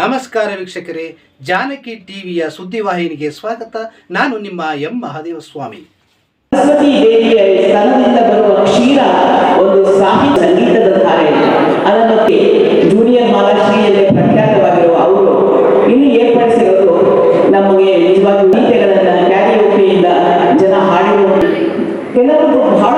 ನಮಸ್ಕಾರ ವೀಕ್ಷಕರೇ, ಜಾನಕಿ ಟಿವಿಯ ಸುದ್ದಿವಾಹಿನಿಗೆ ಸ್ವಾಗತ. ನಾನು ನಿಮ್ಮ ಎಂ. ಮಹಾದೇವ ಸ್ವಾಮಿ ಸರಸ್ವತಿ ದೇವಿಯ ಸ್ತನದಿಂದ ಬರುವ ಕ್ಷೀರ ಒಂದು ಸಾಹಿತ್ಯ ಸಂಗೀತದ ಧಾರೆ. ಅದನ್ನು ಜೂನಿಯರ್ ಮಾಲಾಶ್ರೀಯಲ್ಲಿ ಪ್ರಖ್ಯಾತವಾಗಿರುವ ಅವರು ಇಲ್ಲಿ ಏರ್ಪಡಿಸಿರೋದು ನಮಗೆ ನಿಜವಾಗಿ ಗೀತೆಗಳನ್ನು ಕ್ಯಾರಿಯೋಕೆಯಿಂದ ಜನ ಹಾಡಿರುವ ಕೆಲವರು ಬಹಳ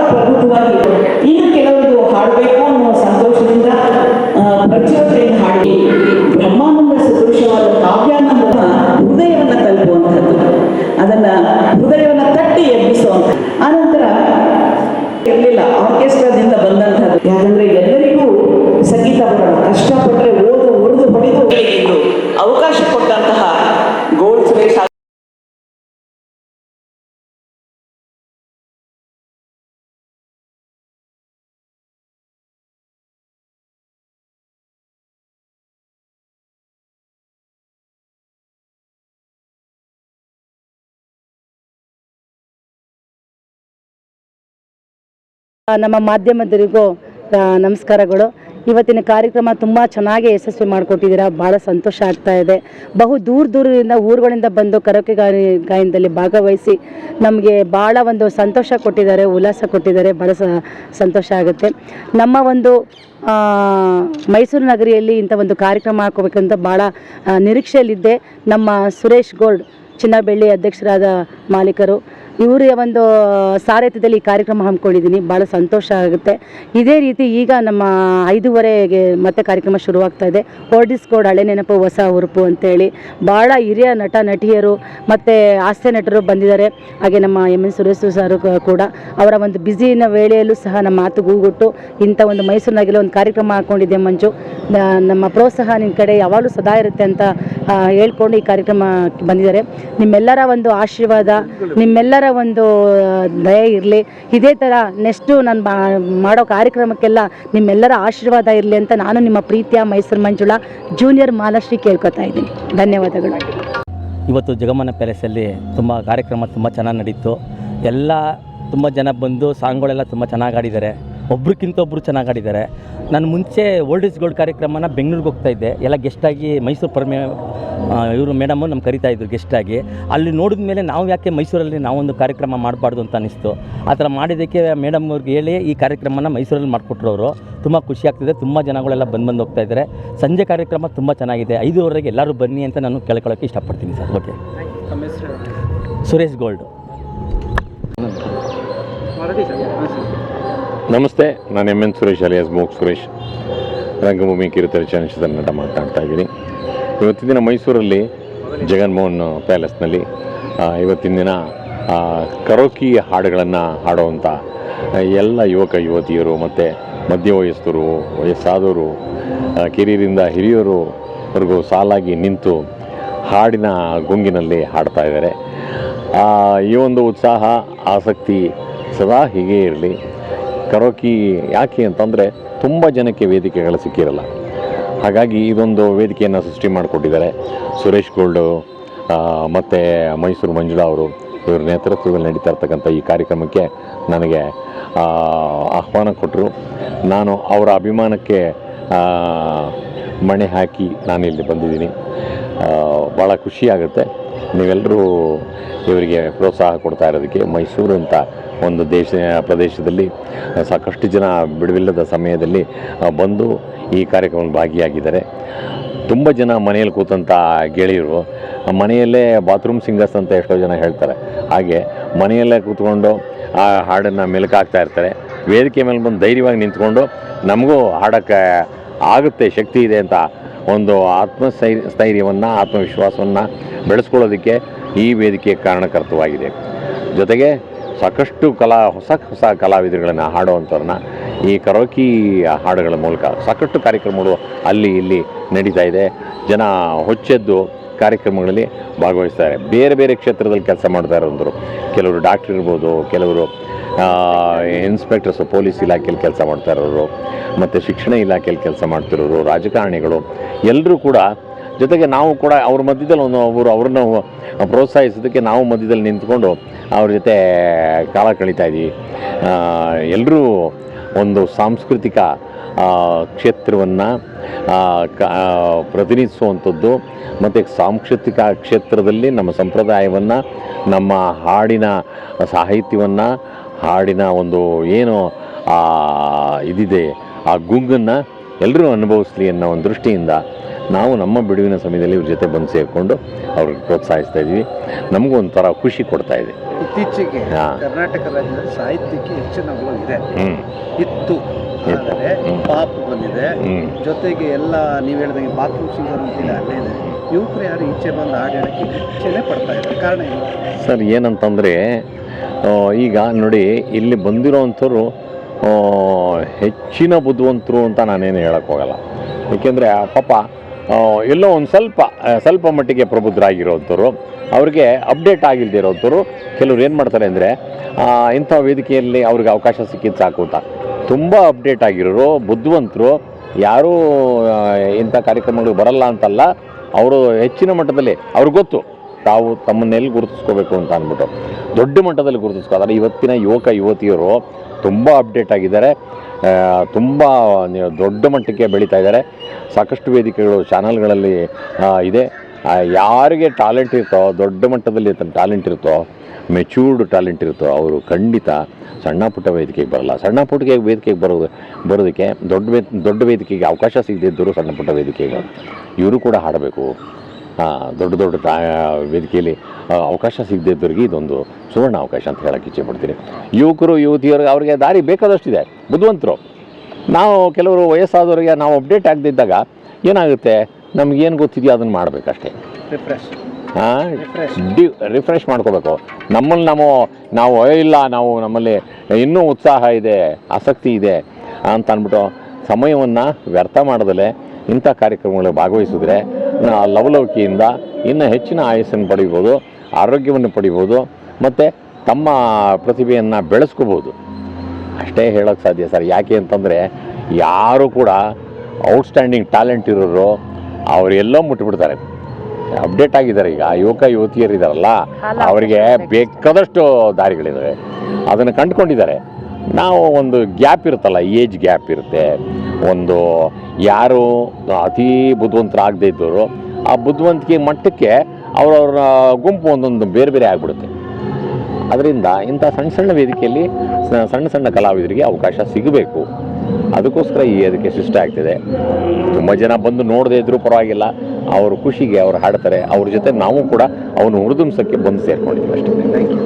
ನಮ್ಮ ಮಾಧ್ಯಮದರಿಗೂ ನಮಸ್ಕಾರಗಳು. ಇವತ್ತಿನ ಕಾರ್ಯಕ್ರಮ ತುಂಬ ಚೆನ್ನಾಗಿ ಯಶಸ್ವಿ ಮಾಡಿಕೊಟ್ಟಿದ್ದೀರಾ. ಭಾಳ ಸಂತೋಷ ಆಗ್ತಾ ಇದೆ. ಬಹು ದೂರ ದೂರದಿಂದ ಊರುಗಳಿಂದ ಬಂದು ಕರೋಕೆ ಗಾಯ ಗಾಯನದಲ್ಲಿ ಭಾಗವಹಿಸಿ ನಮಗೆ ಭಾಳ ಒಂದು ಸಂತೋಷ ಕೊಟ್ಟಿದ್ದಾರೆ, ಉಲ್ಲಾಸ ಕೊಟ್ಟಿದ್ದಾರೆ. ಭಾಳ ಸಂತೋಷ ಆಗುತ್ತೆ. ನಮ್ಮ ಒಂದು ಮೈಸೂರು ನಗರಿಯಲ್ಲಿ ಇಂಥ ಒಂದು ಕಾರ್ಯಕ್ರಮ ಹಾಕೋಬೇಕಂತ ಭಾಳ ನಿರೀಕ್ಷೆಯಲ್ಲಿದ್ದೆ. ನಮ್ಮ ಸುರೇಶ್ ಗೋಲ್ಡ್ ಚಿನ್ನ ಬೆಳ್ಳಿ ಅಧ್ಯಕ್ಷರಾದ ಮಾಲೀಕರು. ಇವರ ಒಂದು ಸಾರಥ್ಯದಲ್ಲಿ ಈ ಕಾರ್ಯಕ್ರಮ ಹಮ್ಮಿಕೊಂಡಿದ್ದೀನಿ. ಭಾಳ ಸಂತೋಷ ಆಗುತ್ತೆ. ಇದೇ ರೀತಿ ಈಗ ನಮ್ಮ ಐದೂವರೆಗೆ ಮತ್ತೆ ಕಾರ್ಯಕ್ರಮ ಶುರುವಾಗ್ತಾ ಇದೆ. ಕೋಡ್ ಹಳೆ ನೆನಪು, ಹೊಸ ಹುರುಪು ಅಂತೇಳಿ ಭಾಳ ಹಿರಿಯ ನಟ, ನಟಿಯರು ಮತ್ತು ಹಾಸ್ಯ ನಟರು ಬಂದಿದ್ದಾರೆ. ಹಾಗೆ ನಮ್ಮ ಎಂ ಎನ್ ಸುರೇಶ್ ಸಾರು ಕೂಡ ಅವರ ಒಂದು ಬ್ಯುಸಿನ ವೇಳೆಯಲ್ಲೂ ಸಹ ನಮ್ಮ ಮಾತು ಗೂಗುಟ್ಟು ಇಂಥ ಒಂದು ಮೈಸೂರಿನಾಗೆಲ್ಲ ಒಂದು ಕಾರ್ಯಕ್ರಮ ಹಾಕ್ಕೊಂಡಿದ್ದೆ ಮಂಜು. ನಮ್ಮ ಪ್ರೋತ್ಸಾಹ ನಿನ್ನ ಕಡೆ ಯಾವಾಗಲೂ ಸದಾ ಇರುತ್ತೆ ಅಂತ ಹೇಳ್ಕೊಂಡು ಈ ಕಾರ್ಯಕ್ರಮ ಬಂದಿದ್ದಾರೆ. ನಿಮ್ಮೆಲ್ಲರ ಒಂದು ಆಶೀರ್ವಾದ, ನಿಮ್ಮೆಲ್ಲರ ಒಂದು ದಯ ಇರಲಿ. ಇದೇ ಥರ ನೆಕ್ಸ್ಟು ನಾನು ಮಾಡೋ ಕಾರ್ಯಕ್ರಮಕ್ಕೆಲ್ಲ ನಿಮ್ಮೆಲ್ಲರ ಆಶೀರ್ವಾದ ಇರಲಿ ಅಂತ ನಾನು ನಿಮ್ಮ ಪ್ರೀತಿಯ ಮೈಸೂರು ಮಂಜುಳಾ ಜೂನಿಯರ್ ಮಾಲಶ್ರೀ ಕೇಳ್ಕೊತಾ ಇದ್ದೀನಿ. ಧನ್ಯವಾದಗಳು. ಇವತ್ತು ಜಗಮನ ಪ್ಯಾಲೇಸಲ್ಲಿ ತುಂಬ ಕಾರ್ಯಕ್ರಮ ತುಂಬ ಚೆನ್ನಾಗಿ ನಡೀತು. ಎಲ್ಲ ತುಂಬ ಜನ ಬಂದು ಸಾಂಗ್ಗಳೆಲ್ಲ ತುಂಬ ಚೆನ್ನಾಗಿ ಆಡಿದ್ದಾರೆ ಒಬ್ರಿಗಿಂತ ಒಬ್ಬರು ಚೆನ್ನಾಗಿ ಆಡಿದ್ದಾರೆ. ನಾನು ಮುಂಚೆ ಓಲ್ಡ್ ಇಸ್ ಗೋಲ್ಡ್ ಕಾರ್ಯಕ್ರಮನ ಬೆಂಗಳೂರಿಗೆ ಹೋಗ್ತಾ ಇದ್ದೆ. ಎಲ್ಲ ಗೆಸ್ಟಾಗಿ ಮೈಸೂರು ಪರ್ಮೆ ಇವರು ಮೇಡಮು ನಮ್ಮ ಕರಿತಾ ಇದ್ರು ಗೆಸ್ಟಾಗಿ ಅಲ್ಲಿ ನೋಡಿದ ಮೇಲೆ ನಾವು ಯಾಕೆ ಮೈಸೂರಲ್ಲಿ ನಾವೊಂದು ಕಾರ್ಯಕ್ರಮ ಮಾಡಬಾರ್ದು ಅಂತ ಅನಿಸ್ತು ಆ ಥರ ಮಾಡಿದ್ದಕ್ಕೆ ಮೇಡಮ್ ಅವ್ರಿಗೆ ಹೇಳಿ ಈ ಕಾರ್ಯಕ್ರಮನ ಮೈಸೂರಲ್ಲಿ ಮಾಡಿಕೊಟ್ರು ಅವರು ತುಂಬ ಖುಷಿ ಆಗ್ತಿದೆ. ತುಂಬ ಜನಗಳೆಲ್ಲ ಬಂದು ಬಂದು ಹೋಗ್ತಾ ಇದ್ದಾರೆ. ಸಂಜೆ ಕಾರ್ಯಕ್ರಮ ತುಂಬ ಚೆನ್ನಾಗಿದೆ. ಐದುವರೆಗೆ ಎಲ್ಲರೂ ಬನ್ನಿ ಅಂತ ನಾನು ಕೇಳ್ಕೊಳ್ಳೋಕ್ಕೆ ಇಷ್ಟಪಡ್ತೀನಿ ಸರ್. ಓಕೆ ಸುರೇಶ್ ಗೋಲ್ಡ್ ನಮಸ್ತೆ, ನಾನು M N Suresh alias Mok Suresh. ರಂಗಭೂಮಿ ಕಿರುತೆರೆ ಚಲನಚಿತ್ರ ನಟ ಮಾತಾಡ್ತಾ ಇದ್ದೀನಿ. ಇವತ್ತಿನ ದಿನ ಮೈಸೂರಲ್ಲಿ ಜಗನ್ಮೋಹನ್ ಪ್ಯಾಲೇಸ್ನಲ್ಲಿ ಇವತ್ತಿನ ದಿನ ಕರೋಕಿ ಹಾಡುಗಳನ್ನು ಹಾಡುವಂಥ ಎಲ್ಲ ಯುವಕ, ಯುವತಿಯರು ಮತ್ತು ಮಧ್ಯ ವಯಸ್ಕರು, ವಯಸ್ಸಾದವರು ಕಿರಿಯರಿಂದ ಹಿರಿಯರುವರೆಗೂ ಸಾಲಾಗಿ ನಿಂತು ಹಾಡಿನ ಗುಂಗಿನಲ್ಲಿ ಹಾಡ್ತಾ ಇದ್ದಾರೆ. ಈ ಒಂದು ಉತ್ಸಾಹ, ಆಸಕ್ತಿ ಸದಾ ಹೀಗೇ ಇರಲಿ. ಕರೋಕಿ ಯಾಕೆ ಅಂತಂದರೆ ತುಂಬ ಜನಕ್ಕೆ ವೇದಿಕೆಗಳು ಸಿಕ್ಕಿರಲ್ಲ. ಹಾಗಾಗಿ ಇದೊಂದು ವೇದಿಕೆಯನ್ನು ಸೃಷ್ಟಿ ಮಾಡಿಕೊಟ್ಟಿದ್ದಾರೆ. ಸುರೇಶ್ ಗೋಲ್ಡು ಮತ್ತು ಮೈಸೂರು ಮಂಜುಳಾ ಅವರು ಇವರ ನೇತೃತ್ವದಲ್ಲಿ ನಡೀತಾ ಇರ್ತಕ್ಕಂಥ ಈ ಕಾರ್ಯಕ್ರಮಕ್ಕೆ ನನಗೆ ಆಹ್ವಾನ ಕೊಟ್ಟರು ನಾನು ಅವರ ಅಭಿಮಾನಕ್ಕೆ ಮಣೆ ಹಾಕಿ ನಾನಿಲ್ಲಿ ಬಂದಿದ್ದೀನಿ. ಭಾಳ ಖುಷಿಯಾಗುತ್ತೆ ನೀವೆಲ್ಲರೂ ಇವರಿಗೆ ಪ್ರೋತ್ಸಾಹ ಕೊಡ್ತಾ ಇರೋದಕ್ಕೆ ಮೈಸೂರು ಅಂತ ಒಂದು ದೇಶ ಪ್ರದೇಶದಲ್ಲಿ ಸಾಕಷ್ಟು ಜನ ಬಿಡುವಿಲ್ಲದ ಸಮಯದಲ್ಲಿ ಬಂದು ಈ ಕಾರ್ಯಕ್ರಮದಲ್ಲಿ ಭಾಗಿಯಾಗಿದ್ದಾರೆ. ತುಂಬ ಜನ ಮನೆಯಲ್ಲಿ ಕೂತಂಥ ಗೆಳೆಯರು ಮನೆಯಲ್ಲೇ ಬಾತ್ರೂಮ್ ಸಿಂಗರ್ಸ್ ಅಂತ ಎಷ್ಟೋ ಜನ ಹೇಳ್ತಾರೆ. ಹಾಗೆ ಮನೆಯಲ್ಲೇ ಕೂತ್ಕೊಂಡು, ಆ, ಹಾಡನ್ನು ಮೆಲುಕಾಗ್ತಾ ಇರ್ತಾರೆ. ವೇದಿಕೆ ಮೇಲೆ ಬಂದು ಧೈರ್ಯವಾಗಿ ನಿಂತ್ಕೊಂಡು ನಮಗೂ ಹಾಡೋಕ್ಕೆ ಆಗುತ್ತೆ, ಶಕ್ತಿ ಇದೆ ಅಂತ ಒಂದು ಆತ್ಮಸ್ಥೈ ಸ್ಥೈರ್ಯವನ್ನು ಆತ್ಮವಿಶ್ವಾಸವನ್ನು ಬೆಳೆಸ್ಕೊಳ್ಳೋದಕ್ಕೆ ಈ ವೇದಿಕೆ ಕಾರಣಕರ್ತವಾಗಿದೆ. ಜೊತೆಗೆ ಸಾಕಷ್ಟು ಕಲಾ, ಹೊಸ ಹೊಸ ಕಲಾವಿದರುಗಳನ್ನು ಹಾಡುವಂಥವ್ರನ್ನ ಈ ಕರೋಕಿ ಹಾಡುಗಳ ಮೂಲಕ ಸಾಕಷ್ಟು ಕಾರ್ಯಕ್ರಮಗಳು ಅಲ್ಲಿ, ಇಲ್ಲಿ ನಡೀತಾ ಇದೆ. ಜನ ಹೊಚ್ಚೆದ್ದು ಕಾರ್ಯಕ್ರಮಗಳಲ್ಲಿ ಭಾಗವಹಿಸ್ತಾರೆ. ಬೇರೆ ಬೇರೆ ಕ್ಷೇತ್ರದಲ್ಲಿ ಕೆಲಸ ಮಾಡ್ತಾ ಇರೋಂಥವ್ರು ಕೆಲವರು ಡಾಕ್ಟ್ರ್ ಇರ್ಬೋದು, ಕೆಲವರು ಇನ್ಸ್ಪೆಕ್ಟರ್ಸು, ಪೊಲೀಸ್ ಇಲಾಖೆಯಲ್ಲಿ ಕೆಲಸ ಮಾಡ್ತಾ ಇರೋರು, ಮತ್ತು ಶಿಕ್ಷಣ ಇಲಾಖೆಯಲ್ಲಿ ಕೆಲಸ ಮಾಡ್ತಿರೋರು, ರಾಜಕಾರಣಿಗಳು ಎಲ್ಲರೂ ಕೂಡ ಜೊತೆಗೆ ನಾವು ಕೂಡ ಅವ್ರ ಮಧ್ಯದಲ್ಲಿ ಒಂದು ಅವರು ಅವ್ರನ್ನ ಪ್ರೋತ್ಸಾಹಿಸೋದಕ್ಕೆ ನಾವು ಮಧ್ಯದಲ್ಲಿ ನಿಂತ್ಕೊಂಡು ಅವ್ರ ಜೊತೆ ಕಾಲ ಕಳೀತಾ ಇದ್ದೀವಿ. ಎಲ್ಲರೂ ಒಂದು ಸಾಂಸ್ಕೃತಿಕ ಕ್ಷೇತ್ರವನ್ನು ಪ್ರತಿನಿಧಿಸುವಂಥದ್ದು. ಮತ್ತು ಸಾಂಸ್ಕೃತಿಕ ಕ್ಷೇತ್ರದಲ್ಲಿ ನಮ್ಮ ಸಂಪ್ರದಾಯವನ್ನು, ನಮ್ಮ ಹಾಡಿನ ಸಾಹಿತ್ಯವನ್ನು, ಹಾಡಿನ ಒಂದು ಏನು ಇದಿದೆ, ಆ ಗುಂಗನ್ನು ಎಲ್ಲರೂ ಅನುಭವಿಸ್ಲಿ ಅನ್ನೋ ಒಂದು ದೃಷ್ಟಿಯಿಂದ ನಾವು ನಮ್ಮ ಬಿಡುವಿನ ಸಮಯದಲ್ಲಿ ಇವ್ರ ಜೊತೆ ಬಂದು ಸೇರಿಕೊಂಡು ಅವ್ರಿಗೆ ಪ್ರೋತ್ಸಾಹಿಸ್ತಾ ಇದ್ವಿ. ನಮಗೂ ಒಂಥರ ಖುಷಿ ಕೊಡ್ತಾ ಇದೆ. ಇತ್ತೀಚೆಗೆ. ಕರ್ನಾಟಕ ರಾಜ್ಯದಲ್ಲಿ ಸಾಹಿತ್ಯಕ್ಕೆ ಹೆಚ್ಚಿನ ಇದೆ. ಇತ್ತು. ಆದರೆ. ಪಾಪ್ ಬಂದಿದೆ. ಜೊತೆಗೆ ಎಲ್ಲ ನೀವು ಹೇಳಿದಂಗೆ ಬಾತ್ರೂಮ್ ಸಿಂಗರ್ ಅಂತಿಲ್ಲ ಅಲ್ಲೇ ಇದೆ. ಯುವಕರು ಯಾರು ಈಚೆ ಬಂದು ಹಾಡು ಹೇಳೋಕ್ಕೆ ಪಡ್ತಾ ಇದ್ದಾರೆ ಕಾರಣ ಏನು? ಸರ್ ಏನಂತಂದರೆ ಈಗ ನೋಡಿ ಇಲ್ಲಿ ಬಂದಿರೋವಂಥವ್ರು ಆ, ಹೆಚ್ಚಿನ ಬುದ್ಧಿವಂತರು ಅಂತ ನಾನೇನು ಹೇಳೋಕ್ಕೋಗಲ್ಲ ಏಕೆಂದರೆ, ಪಾಪ ಎಲ್ಲೋ ಒಂದು ಸ್ವಲ್ಪ ಸ್ವಲ್ಪ ಮಟ್ಟಿಗೆ ಪ್ರಬುದ್ಧರಾಗಿರೋಂಥವ್ರು, ಅವ್ರಿಗೆ ಅಪ್ಡೇಟ್ ಆಗಿಲ್ಲದೆ ಇರೋವಂಥವ್ರು ಕೆಲವ್ರು ಏನು ಮಾಡ್ತಾರೆ ಅಂದರೆ ಇಂಥ ವೇದಿಕೆಯಲ್ಲಿ ಅವ್ರಿಗೆ ಅವಕಾಶ ಸಿಕ್ಕಿದ್ದು ಸಾಕು ಅಂತ. ತುಂಬ ಅಪ್ಡೇಟ್ ಆಗಿರೋರು, ಬುದ್ಧಿವಂತರು, ಯಾರೂ ಇಂಥ ಕಾರ್ಯಕ್ರಮಗಳಿಗೆ ಬರಲ್ಲ ಅಂತಲ್ಲ, ಅವರು ಹೆಚ್ಚಿನ ಮಟ್ಟದಲ್ಲಿ, ಅವ್ರಿಗೆ ಗೊತ್ತು, ತಾವು ತಮ್ಮನ್ನೆಲ್ಲಿ ಗುರುತಿಸ್ಕೋಬೇಕು ಅಂತ ಅಂದ್ಬಿಟ್ಟು. ದೊಡ್ಡ ಮಟ್ಟದಲ್ಲಿ ಗುರುತಿಸ್ಕೋತಾರೆ ಇವತ್ತಿನ ಯುವಕ, ಯುವತಿಯರು ತುಂಬ ಅಪ್ಡೇಟ್ ಆಗಿದ್ದಾರೆ. ತುಂಬ ದೊಡ್ಡ ಮಟ್ಟಕ್ಕೆ ಬೆಳೀತಾ ಇದ್ದಾರೆ. ಸಾಕಷ್ಟು ವೇದಿಕೆಗಳು ಚಾನಲ್ಗಳಲ್ಲಿ ಇದೆ. ಯಾರಿಗೆ ಟ್ಯಾಲೆಂಟ್ ಇರ್ತೋ ದೊಡ್ಡ ಮಟ್ಟದಲ್ಲಿ ಟ್ಯಾಲೆಂಟ್ ಇರುತ್ತೋ ಮೆಚೂರ್ಡ್ ಟ್ಯಾಲೆಂಟ್ ಇರುತ್ತೋ, ಅವರು ಖಂಡಿತ ಸಣ್ಣ ಪುಟ್ಟ ವೇದಿಕೆಗೆ ಬರಲ್ಲ. ಸಣ್ಣ ಪುಟ್ಟಿಗೆ ವೇದಿಕೆಗೆ ಬರೋದು ಬರೋದಕ್ಕೆ ದೊಡ್ಡ ವೇ ದೊಡ್ಡ ವೇದಿಕೆಗೆ ಅವಕಾಶ ಸಿಗದಿದ್ದರು ಸಣ್ಣ ಪುಟ್ಟ ವೇದಿಕೆಗೆ ಇವರು ಕೂಡ ಹಾಡಬೇಕು. ದೊಡ್ಡ ದೊಡ್ಡ ತಾ ವೇದಿಕೆಯಲ್ಲಿ ಅವಕಾಶ ಸಿಗದೇ ಇದ್ದವ್ರಿಗೆ ಇದೊಂದು ಸುವರ್ಣ ಅವಕಾಶ ಅಂತ ಹೇಳಕ್ಕೆ ಇಚ್ಛೆ ಪಡ್ತೀನಿ. ಯುವಕರು ಯುವತಿಯರಿಗೆ ಅವರಿಗೆ ದಾರಿ ಬೇಕಾದಷ್ಟಿದೆ. ಬುದ್ಧಿವಂತರು. ನಾವು ಕೆಲವರು ವಯಸ್ಸಾದವರಿಗೆ ನಾವು ಅಪ್ಡೇಟ್ ಆಗದಿದ್ದಾಗ ಏನಾಗುತ್ತೆ? ನಮಗೇನು ಗೊತ್ತಿದೆಯೋ ಅದನ್ನು ಮಾಡಬೇಕಷ್ಟೇ. ರಿಫ್ರೆಶ್ ಡಿ ರಿಫ್ರೆಶ್ ಮಾಡ್ಕೋಬೇಕು. ನಮ್ಮಲ್ಲಿ ನಾವು ನಾವು ಇಲ್ಲ ನಾವು ನಮ್ಮಲ್ಲಿ ಇನ್ನೂ ಉತ್ಸಾಹ ಇದೆ ಆಸಕ್ತಿ ಇದೆ ಅಂತ ಅಂದ್ಬಿಟ್ಟು ಸಮಯವನ್ನು ವ್ಯರ್ಥ ಮಾಡದಲ್ಲೇ ಇಂಥ ಕಾರ್ಯಕ್ರಮಗಳಲ್ಲಿ ಭಾಗವಹಿಸಿದ್ರೆ ಲವಲವಿಕೆಯಿಂದ ಇನ್ನು ಹೆಚ್ಚಿನ ಆಯಸ್ಸನ್ನು ಪಡಿಬೋದು ಆರೋಗ್ಯವನ್ನು ಪಡಿಬೋದು ಮತ್ತು ತಮ್ಮ ಪ್ರತಿಭೆಯನ್ನು ಬೆಳೆಸ್ಕೋಬೋದು. ಅಷ್ಟೇ ಹೇಳೋಕ್ಕೆ ಸಾಧ್ಯ ಸರ್. ಯಾಕೆ ಅಂತಂದರೆ ಯಾರು ಕೂಡ ಔಟ್ಸ್ಟ್ಯಾಂಡಿಂಗ್ ಟ್ಯಾಲೆಂಟ್ ಇರೋರು ಅವರೆಲ್ಲೋ ಮುಟ್ಬಿಡ್ತಾರೆ. ಅಪ್ಡೇಟ್ ಆಗಿದ್ದಾರೆ ಈಗ. ಯುವಕ ಯುವತಿಯರು ಇದ್ದಾರಲ್ಲ ಅವರಿಗೆ ಬೇಕಾದಷ್ಟು ದಾರಿಗಳಿದ್ದಾವೆ ಅದನ್ನು ಕಂಡುಕೊಂಡಿದ್ದಾರೆ. ನಾವು ಒಂದು ಗ್ಯಾಪ್ ಇರುತ್ತಲ್ಲ ಏಜ್ ಗ್ಯಾಪ್ ಇರುತ್ತೆ. ಒಂದು ಯಾರು ಅತೀ ಬುದ್ಧಿವಂತರಾಗದೇ ಇದ್ದವರು, ಆ ಬುದ್ಧಿವಂತಿಕೆ ಮಟ್ಟಕ್ಕೆ ಅವರವ್ರ ಗುಂಪು ಒಂದೊಂದು ಬೇರೆ ಬೇರೆ ಆಗಿಬಿಡುತ್ತೆ. ಅದರಿಂದ ಇಂಥ ಸಣ್ಣ ಸಣ್ಣ ವೇದಿಕೆಯಲ್ಲಿ ಸಣ್ಣ ಸಣ್ಣ ಕಲಾವಿದರಿಗೆ ಅವಕಾಶ ಸಿಗಬೇಕು. ಅದಕ್ಕೋಸ್ಕರ ಈ ಅದಕ್ಕೆ ಸೃಷ್ಟಿ ಆಗ್ತಿದೆ. ತುಂಬ ಜನ ಬಂದು ನೋಡದೇ ಇದ್ರೂ ಪರವಾಗಿಲ್ಲ, ಅವರು ಖುಷಿಗೆ ಅವ್ರು ಹಾಡ್ತಾರೆ, ಅವ್ರ ಜೊತೆ ನಾವು ಕೂಡ ಅವನು ಹುರಿದುಂಬಿಸೋಕ್ಕೆ ಬಂದು ಸೇರ್ಕೊಂಡಿದ್ದೀವಿ ಅಷ್ಟೇ. Thank you